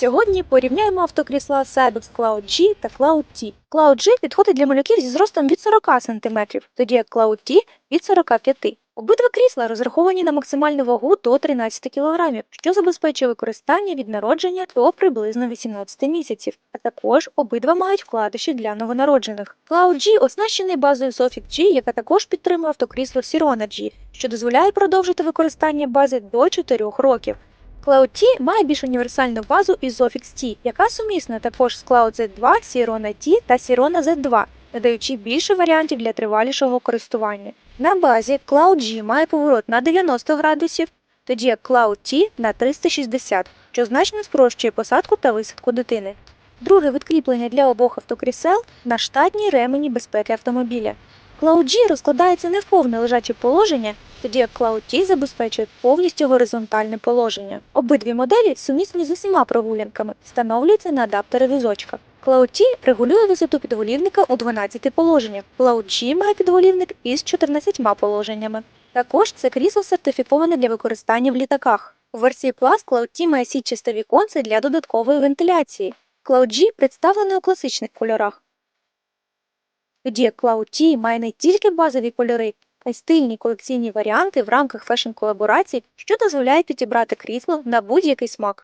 Сьогодні порівняємо автокрісла Cybex Cloud G та Cloud T. Cloud G підходить для малюків зі зростом від 40 см, тоді як Cloud T від 45 Обидва крісла розраховані на максимальну вагу до 13 кг, що забезпечує використання від народження до приблизно 18 місяців, а також обидва мають вкладиші для новонароджених. Cloud G оснащений базою Sofix G, яка також підтримує автокрісло Sirona G, що дозволяє продовжити використання бази до 4 років. Cloud T має більш універсальну базу із Sofix T, яка сумісна також з Cloud Z2, Sirona T та Sirona Z2, надаючи більше варіантів для тривалішого користування. На базі Cloud має поворот на 90 градусів, тоді як Cloud на 360, що значно спрощує посадку та висадку дитини. Друге відкріплення для обох автокрісел на штатній ремені безпеки автомобіля. Cloud розкладається не в повне лежаче положення, тоді як Cloud T забезпечує повністю горизонтальне положення. Обидві моделі сумісні з усіма прогулянками, встановлюються на адаптери візочка. Cloud T регулює висоту підголівника у 12 положеннях. Cloud G має підголівник із 14 положеннями. Також це крісло сертифіковане для використання в літаках. У версії Plus Cloud T має сітчасте віконце для додаткової вентиляції. Cloud G представлений у класичних кольорах. Тоді як Cloud T має не тільки базові кольори, а й стильні колекційні варіанти в рамках фешн-колаборацій, що дозволяють підібрати крісло на будь-який смак.